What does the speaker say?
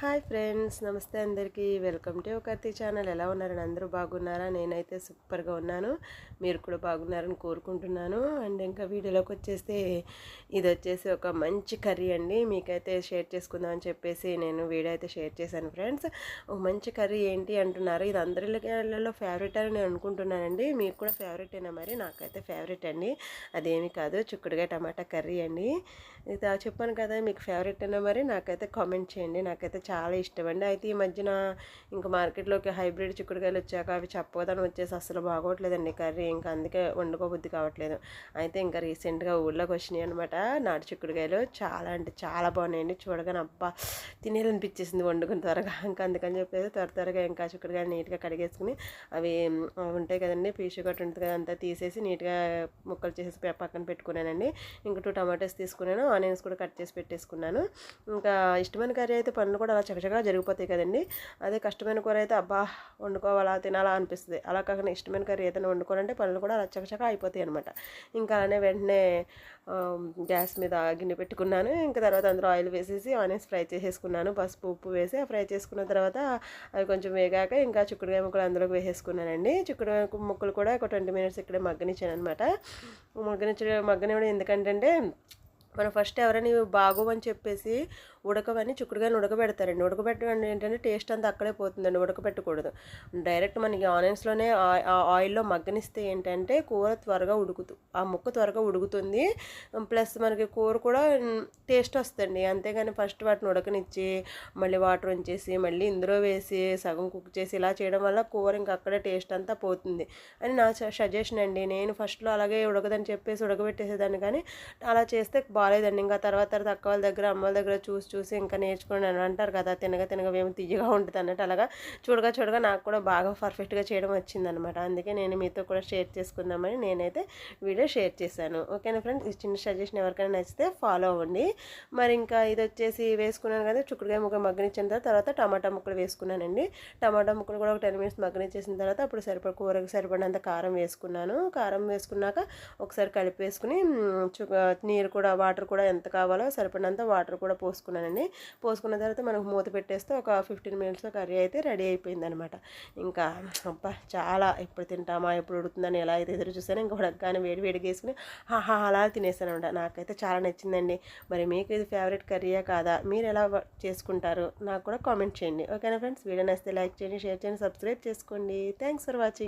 Hi friends నమస్తే అందరికీ. Welcome to ఒకర్తి ఛానల్. ఎలా ఉన్నారని అందరూ బాగున్నారా? నేనైతే సూపర్గా ఉన్నాను. మీరు కూడా బాగున్నారని కోరుకుంటున్నాను. అండ్ ఇంకా వీడియోలోకి వచ్చేస్తే ఇది వచ్చేసి ఒక మంచి కర్రీ అండి. మీకైతే షేర్ చేసుకుందామని చెప్పేసి నేను వీడియో అయితే షేర్ చేశాను ఫ్రెండ్స్. ఒక మంచి కర్రీ ఏంటి అంటున్నారు? ఇది అందరిలో ఫేవరెట్ అని నేను అనుకుంటున్నానండి. మీకు కూడా ఫేవరెట్ అయినా మరి? నాకైతే ఫేవరెట్ అండి. అదేమి కాదు. చిక్కుడుగా టమాటా కర్రీ అండి. ఇది చెప్పాను కదా మీకు ఫేవరెట్ అయినా మరి? నాకైతే కామెంట్ చేయండి. నాకైతే చాలా ఇష్టం అండి అయితే ఈ మధ్యన ఇంకా మార్కెట్లోకి హైబ్రిడ్ చిక్కుడుకాయలు వచ్చాక అవి చెప్పదని వచ్చేసి అసలు బాగోట్లేదండి. కర్రీ ఇంకా అందుకే వండుకోబుద్ధి కావట్లేదు. అయితే ఇంకా రీసెంట్గా ఊళ్ళోకి వచ్చినాయి అనమాట నాటు చిక్కుడుకాయలు. చాలా అంటే చాలా బాగున్నాయండి. చూడగానే అబ్బా తినేయాలనిపించేసింది వండుకుని త్వరగా. ఇంకా అందుకని చెప్పేసి త్వర త్వరగా ఇంకా చిక్కుడుకాయలు నీట్గా కడిగేసుకుని అవి ఉంటాయి కదండి. పీచు గట్టు ఉంటుంది కదా అంతా తీసేసి నీట్గా ముక్కలు చేసేసి పక్కన పెట్టుకున్నానండి. ఇంకా టూ టమాటోస్ తీసుకున్నాను ఆనియన్స్ కూడా కట్ చేసి పెట్టేసుకున్నాను. ఇంకా ఇష్టమైన కర్రీ అయితే పనులు కూడా అలా చకచకా జరిగిపోతాయి కదండి. అదే కష్టమైన కూర అయితే అబ్బా వండుకోవాలా తినాలా అనిపిస్తుంది. అలా కాకుండా ఇష్టమైన కర్రీ ఏదైనా వండుకోవాలంటే పనులు కూడా అలా చకచకా అయిపోతాయి అనమాట ఇంకా అలానే వెంటనే గ్యాస్ మీద గిన్నె పెట్టుకున్నాను. ఇంకా తర్వాత అందులో ఆయిల్ వేసేసి ఆనియన్స్ ఫ్రై చేసేసుకున్నాను. పసుపు ఉప్పు వేసి ఫ్రై చేసుకున్న తర్వాత అవి కొంచెం వేగాక ఇంకా చిక్కుడుకాయ ముక్కలు అందులోకి వేసేసుకున్నానండి. చిక్కుడుకాయ ముక్కలు కూడా ఒక ట్వంటీ మినిట్స్ ఇక్కడే మగ్గనిచ్చాను అనమాట మగ్గనిచ్చ మగ్గనివ్వడం ఎందుకంటే మనం ఫస్ట్ ఎవరైనా బాగోవని చెప్పేసి ఉడకవని చిక్కుడుగాయలు ఉడకబెడతారండి. ఉడకబెట్టడం ఏంటంటే టేస్ట్ అంతా అక్కడే పోతుందండి. ఉడకబెట్టకూడదు. డైరెక్ట్ మనకి ఆనియన్స్లోనే ఆయిల్లో మగ్గనిస్తే ఏంటంటే కూర త్వరగా ఉడుకుతు ఆ ముక్క త్వరగా ఉడుకుతుంది. ప్లస్ మనకి కూర కూడా టేస్ట్ వస్తుంది అంతేగాని ఫస్ట్ వాటిని ఉడకనిచ్చి మళ్ళీ వాటర్ ఉంచేసి మళ్ళీ ఇందులో వేసి సగం కుక్ చేసి ఇలా చేయడం వల్ల కూర ఇంకా అక్కడే టేస్ట్ అంతా పోతుంది. అని నా సజెషన్ అండి. నేను ఫస్ట్లో అలాగే ఉడకదని చెప్పేసి ఉడకబెట్టేసేదాన్ని కానీ అలా చేస్తే బాగాలేదండి ఇంకా తర్వాత తర్వాత అక్క వాళ్ళ దగ్గర అమ్మ వాళ్ళ దగ్గర చూసి చూసి ఇంకా నేర్చుకున్నాను అంటారు కదా తినగా తినగా మేము తీయగా ఉంటుంది అన్నట్టు అలాగా చూడగా చూడగా నాకు కూడా బాగా పర్ఫెక్ట్గా చేయడం వచ్చిందనమాట అందుకే నేను మీతో కూడా షేర్ చేసుకుందామని నేనైతే వీడియో షేర్ చేశాను. ఓకేనా ఫ్రెండ్స్ ఈ చిన్న సజెషన్ ఎవరికైనా నచ్చితే ఫాలో అవ్వండి. మరి ఇంకా ఇది వచ్చేసి వేసుకున్నాను కదా చుక్కుడుకాయ ముక్కలు మగ్గనిచ్చిన తర్వాత తర్వాత టమాటా ముక్కలు వేసుకున్నానండి. టమాటా ముక్కలు కూడా ఒక టెన్ మినిట్స్ మగ్గనిచ్చేసిన తర్వాత అప్పుడు సరిపడ కూరకు సరిపడినంత కారం వేసుకున్నాను. కారం వేసుకున్నాక ఒకసారి కలిపి వేసుకుని నీరు కూడా వాటర్ కూడా ఎంత కావాలో సరిపడినంత వాటర్ కూడా పోసుకున్నాను. పోసుకున్నానండి పోసుకున్న తర్వాత మనకు మూత పెట్టేస్తే ఒక ఫిఫ్టీన్ మినిట్స్లో కర్రీ అయితే రెడీ అయిపోయిందనమాట. ఇంకా అబ్బా చాలా ఎప్పుడు తింటామా ఎప్పుడు ఉడుతుందని ఎలా అయితే ఎదురు చూసాను ఇంకా ఉడకగానే వేడి వేడిగా వేసుకుని హాహా అలా తినేసాను అనమాట నాకైతే చాలా నచ్చిందండి. మరి మీకు ఇది ఫేవరెట్ కర్రీయా కాదా? మీరు ఎలా చేసుకుంటారు? నాకు కూడా కామెంట్ చేయండి. ఓకేనా ఫ్రెండ్స్? వీడియో నచ్చితే లైక్ చేయండి షేర్ చేయండి సబ్స్క్రైబ్ చేసుకోండి. Thanks for watching